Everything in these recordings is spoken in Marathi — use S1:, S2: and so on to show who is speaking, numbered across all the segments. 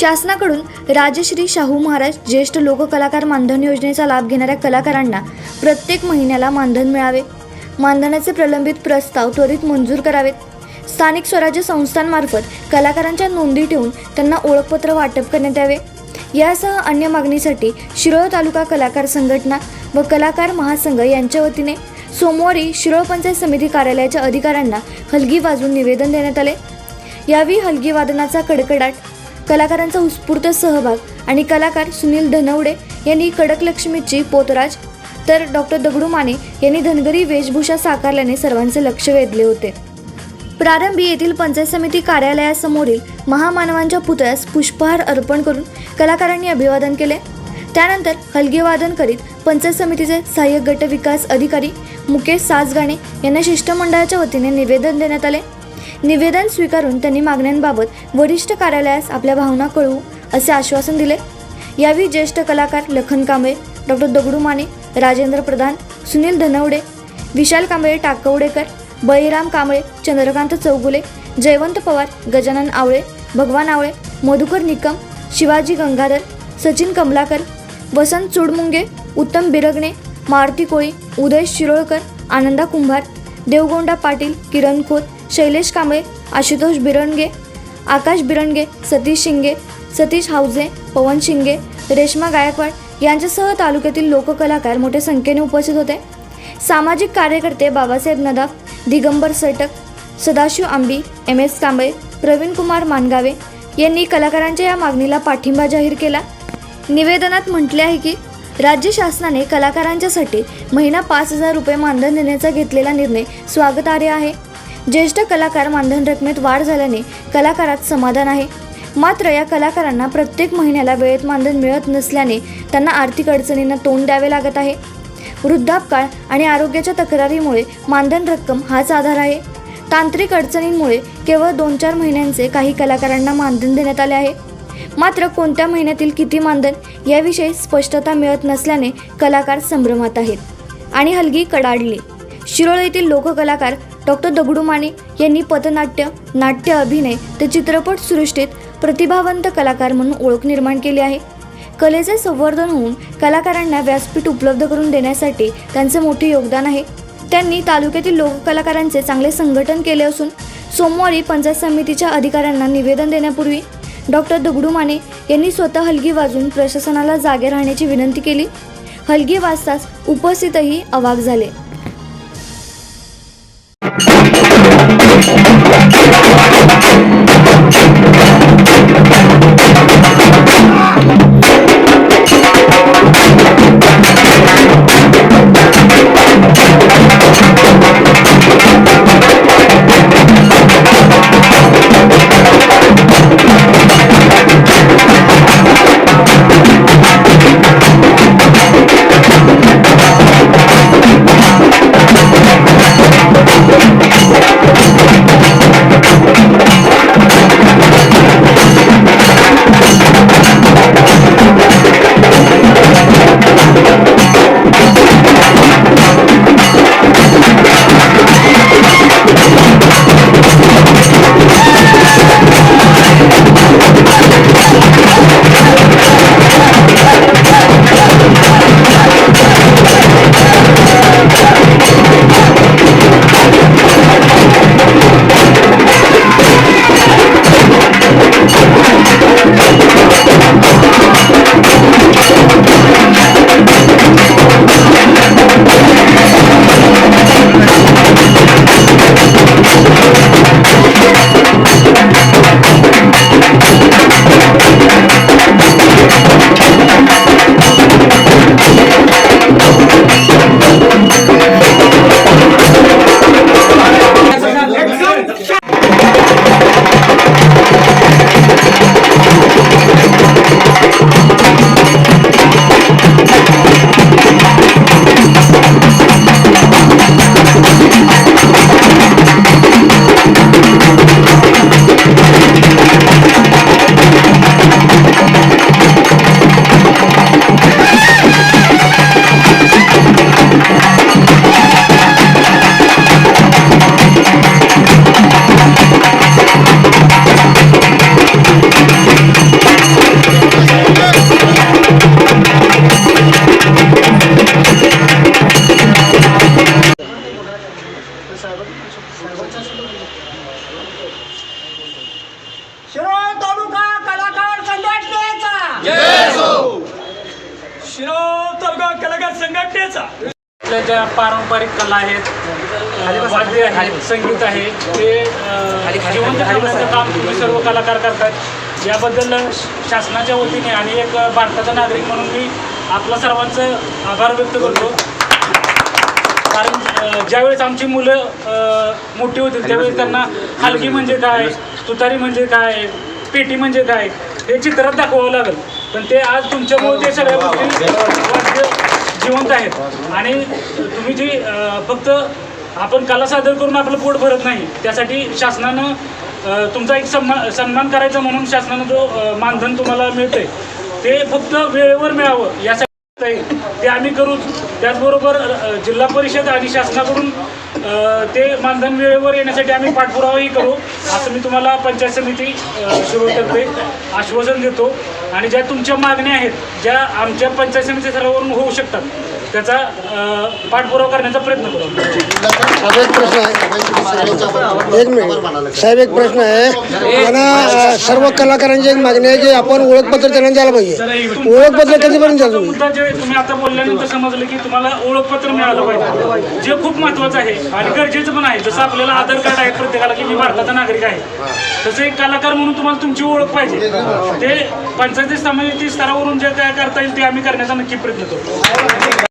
S1: शासनाकडून राजश्री शाहू महाराज ज्येष्ठ लोककलाकार मानधन योजनेचा लाभ घेणाऱ्या कलाकारांना प्रत्येक महिन्याला मानधन मिळावे. मानधनाचे प्रलंबित प्रस्ताव त्वरित मंजूर करावेत. स्थानिक स्वराज्य संस्थांमार्फत कलाकारांच्या नोंदी ठेवून त्यांना ओळखपत्र वाटप करण्यात यावे. यासह अन्य मागणीसाठी शिरोळ तालुका कलाकार संघटना व कलाकार महासंघ यांच्या वतीने सोमवारी शिरोळ पंचायत समिती कार्यालयाच्या अधिकाऱ्यांना हलगी वाजून निवेदन देण्यात आले. यावेळी हलगी वादनाचा कडकडाट कलाकारांचा उत्स्फूर्त सहभाग आणि कलाकार सुनील धनवडे यांनी कडक लक्ष्मीची पोतराज तर डॉक्टर दगडू माने यांनी धनगरी वेशभूषा साकारल्याने सर्वांचे लक्ष वेधले होते. प्रारंभी येथील पंचायत समिती कार्यालयासमोरील महामानवांच्या पुतळ्यास पुष्पहार अर्पण करून कलाकारांनी अभिवादन केले. त्यानंतर हलगेवादन करीत पंचायत समितीचे सहाय्यक गट विकास अधिकारी मुकेश साजगाणे यांना शिष्टमंडळाच्या वतीने निवेदन देण्यात आले. निवेदन स्वीकारून त्यांनी मागण्यांबाबत वरिष्ठ कार्यालयास आपल्या भावना कळवू असे आश्वासन दिले. यावेळी ज्येष्ठ कलाकार लखन कांबळे डॉक्टर दगडू माने राजेंद्र प्रधान सुनील धनवडे विशाल कांबळे टाकवडेकर बळीराम कांबळे चंद्रकांत चौगुले जयवंत पवार गजानन आवळे भगवान आवळे मधुकर निकम शिवाजी गंगाधर सचिन कमलाकर वसंत चुडमुंगे उत्तम बिरगणे मारुती कोळी उदय शिरोळकर आनंदा कुंभार देवगोंडा पाटील किरण खोत शैलेश कांबळे आशुतोष बिरणगे आकाश बिरणगे सतीश शिंगे सतीश हावजे पवन शिंगे रेश्मा गायकवाड यांच्यासह तालुक्यातील लोककलाकार मोठ्या संख्येने उपस्थित होते. सामाजिक कार्यकर्ते बाबासाहेब नदाफ दिगंबर सटक सदाशिव आंबी एम एस कांबळे प्रवीण कुमार मानगावे यांनी कलाकारांच्या या मागणीला पाठिंबा जाहीर केला. निवेदनात म्हटले आहे की राज्य शासनाने कलाकारांच्यासाठी महिना पाच हजार रुपये मानधन देण्याचा घेतलेला निर्णय स्वागतार्ह आहे. ज्येष्ठ कलाकार मानधन रकमेत वाढ झाल्याने कलाकारात समाधान आहे. मात्र या कलाकारांना प्रत्येक महिन्याला वेळेत मानधन मिळत नसल्याने त्यांना आर्थिक अडचणींना तोंड द्यावे लागत आहे. वृद्धापकाळ आणि आरोग्याच्या तक्रारीमुळे मानधन रक्कम हाच आधार आहे. तांत्रिक अडचणींमुळे केवळ दोन चार महिन्यांचे काही कलाकारांना मानधन देण्यात आले आहे. मात्र कोणत्या महिन्यातील किती मानधन याविषयी स्पष्टता मिळत नसल्याने कलाकार संभ्रमात आहेत. आणि हलगी कडाडली. शिरोळ येथील लोककलाकार डॉक्टर दगडू माने यांनी पथनाट्य नाट्य अभिनय ते चित्रपट सृष्टीत प्रतिभावंत कलाकार म्हणून ओळख निर्माण केली आहे. कलेचे संवर्धन होऊन कलाकारांना व्यासपीठ उपलब्ध करून देण्यासाठी त्यांचे मोठे योगदान आहे. त्यांनी तालुक्यातील लोककलाकारांचे चांगले संघटन केले असून सोमवारी पंचायत समितीच्या अधिकाऱ्यांना निवेदन देण्यापूर्वी डॉक्टर दगडू माने यांनी स्वतः हलगी वाजून प्रशासनाला जागे राहण्याची विनंती केली. हलगी वाजताच उपस्थितही अवाक झाले.
S2: संघटनेचा.
S3: आपल्या ज्या पारंपरिक कला आहेत वाद्य आहेत संगीत आहे ते जिवंत ठेवण्याचं काम तुम्ही सर्व कलाकार करतात. याबद्दल शासनाच्या वतीने आणि एक भारताचा नागरिक म्हणून मी आपल्या सर्वांचं आभार व्यक्त करतो. कारण ज्यावेळेस आमची मुलं मोठी होतील त्यावेळेस त्यांना हलगी म्हणजे काय तुतारी म्हणजे काय पेटी म्हणजे काय हे चित्रात दाखवावं लागेल. पण ते आज तुमच्यामुळे ते सगळ्या गोष्टी जिवंत आहेत. आणि तुम्ही जी फक्त आपण कला सादर करून आपलं पोट भरत नाही त्यासाठी शासनानं तुमचा एक सन्मान सन्मान करायचा म्हणून शासनानं जो मानधन तुम्हाला मिळतंय ते फक्त वेळेवर मिळावं यासाठी ते आम्ही करूच. त्याचबरोबर जिल्हा परिषद आणि शासनाकडून ते मानधन वेळेवर येण्यासाठी आम्ही पाठपुरावाही करू. असं मी तुम्हाला पंचायत समिती सुरू करते आश्वासन देतो. आणि ज्या तुमच्या मागण्या आहेत ज्या आमच्या पंचायत समिती स्तरावरून होऊ शकतात त्याचा पाठपुरावा करण्याचा प्रयत्न करू.
S4: साहेब एक मिनिट. साहेब एक प्रश्न आहे. मला सर्व कलाकारांची एक मागणी आहे की आपण ओळखपत्र त्यांना द्यायला पाहिजे. ओळखपत्र कधीपर्यंत
S3: मुद्दा जे तुम्ही आता बोलल्यानंतर समजलं की तुम्हाला ओळखपत्र मिळालं पाहिजे. जे खूप महत्वाचं आहे आणि गरजेचं पण आहे. जसं आपल्याला आधार कार्ड आहे प्रत्येकाला की मी भारताचा नागरिक आहे. तसं एक कलाकार म्हणून तुम्हाला तुमची ओळख पाहिजे. ते पंचायती समिती स्तरावरून जे काय करता येईल ते आम्ही करण्याचा नक्की प्रयत्न करतो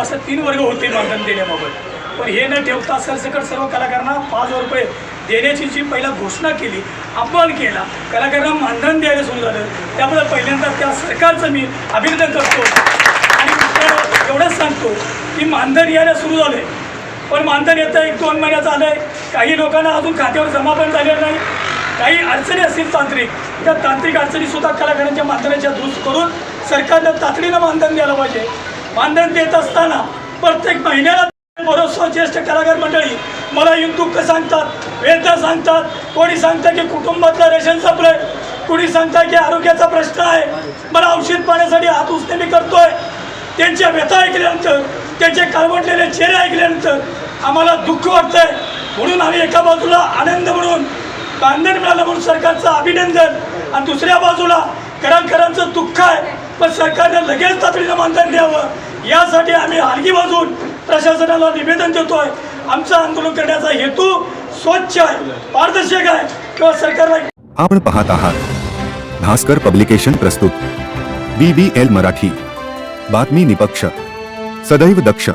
S2: असं तीन वर्ग होते मानधन देण्याबाबत. पण हे न ठेवता सरसकट सर्व कलाकारांना पाच हजार रुपये देण्याची जी पहिला घोषणा केली अपमान केला. कलाकारांना मानधन द्यायला सुरू झालं. त्यामुळे पहिल्यांदा त्या सरकारचं मी अभिनंदन करतो. आणि एवढंच सांगतो की मानधन यायला सुरू झाले पण मानधन येतं एक दोन महिन्याचं आलं आहे काही लोकांना अजून खात्यावर जमा पण झालेलं नाही. काही अडचणी असतील तांत्रिक त्या तांत्रिक अडचणीसुद्धा कलाकारांच्या मानधनाच्या दुरुस्त करून सरकारनं तातडीनं मानधन द्यायला पाहिजे. मानधन देत असताना प्रत्येक महिन्याला बरोबर ज्येष्ठ कलाकार मंडळी मला येऊन दुःख सांगतात वेदना सांगतात कोणी सांगतं की कुटुंबातलं रेशन सप्लाय कोणी सांगतं की आरोग्याचा प्रश्न आहे मला औषध पाण्यासाठी हात उचणे मी करतोय. त्यांच्या व्यथा ऐकल्यानंतर त्यांचे काळवटलेले चेहरे ऐकल्यानंतर आम्हाला दुःख वाटतंय. म्हणून आम्ही एका बाजूला आनंद म्हणून बांधण मिळालं म्हणून सरकारचं अभिनंदन आणि दुसऱ्या बाजूला कलाकारांचं दुःख आहे. पण सरकारने लगेच तातडीनं मानधन द्यावं. यासाठी आम्ही हलगी वाजून प्रशासनाला निवेदन देतोय. आमचं आंदोलन करण्याचा हेतू स्वच्छ आहे पारदर्शक आहे किंवा सरकारला
S5: आपण पाहत आहात. भास्कर पब्लिकेशन प्रस्तुत. B B L Marathi. बातमी निपक्ष. सदैव दक्ष.